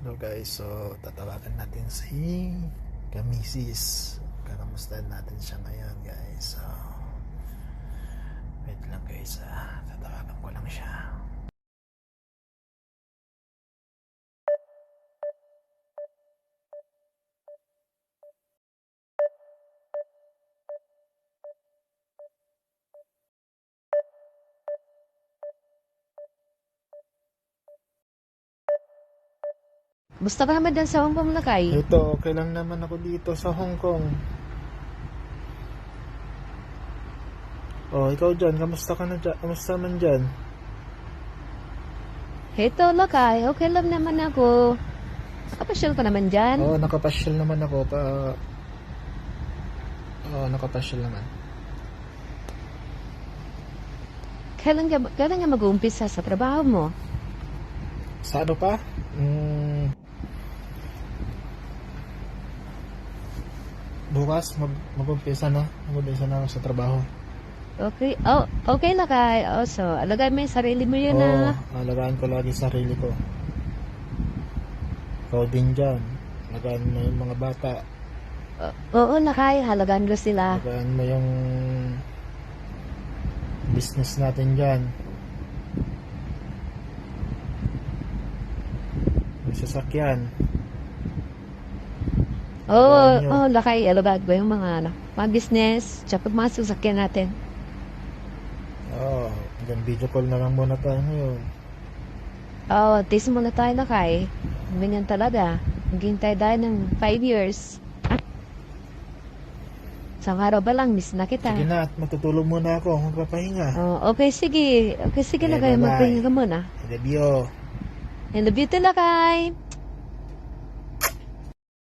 Hello guys, so tatawagan natin si Kamisis. Kakamustahan natin siya ngayon guys. So, wait lang guys ah. Naman dyan sa Hong Kong lakay? Ito, okay lang naman ako dito sa Hong Kong. Oh, ikaw dyan, kamusta ka na dyan? Kamusta man dyan? Heto lakay, okay lang naman ako. Nakapasyal ka naman dyan. Oo, oh, nakapasyal naman ako pa... Oo, oh, nakapasyal naman. Kailan ka, kailan ka mag-uumpisa sa trabaho mo? Sa ano pa? Mm, bukas, mag, mag-umpisa na. Mag-umpisa na ako sa trabaho. Okay, oh, okay lakay. Oh, so, alagay mo yung sarili mo yun Oo, ah. alagaan ko lagi sarili ko. Ikaw din dyan. Alagaan mo yung mga bata. Oo lakay, halagaan ko sila. Alagaan mo yung business natin dyan. Yung sasakyan. Oo, Alagaan nyo. oh, lakay, alagaan ko yung mga, ano, mga business, tsaka mga sasakyan natin. Oo, hanggang video call na lang muna tayo ngayon. Oo, oh, tis muna tayo lakay. Ganyan talaga. Maghintay tayo ng 5 years. Sa araw ba lang, miss na kita. Sige na, at matutulog muna ako. Magpapahinga. Oh, okay, sige. Okay, sige Okay, lakay. Magpahinga ka muna. I love you. And the beauty lakay.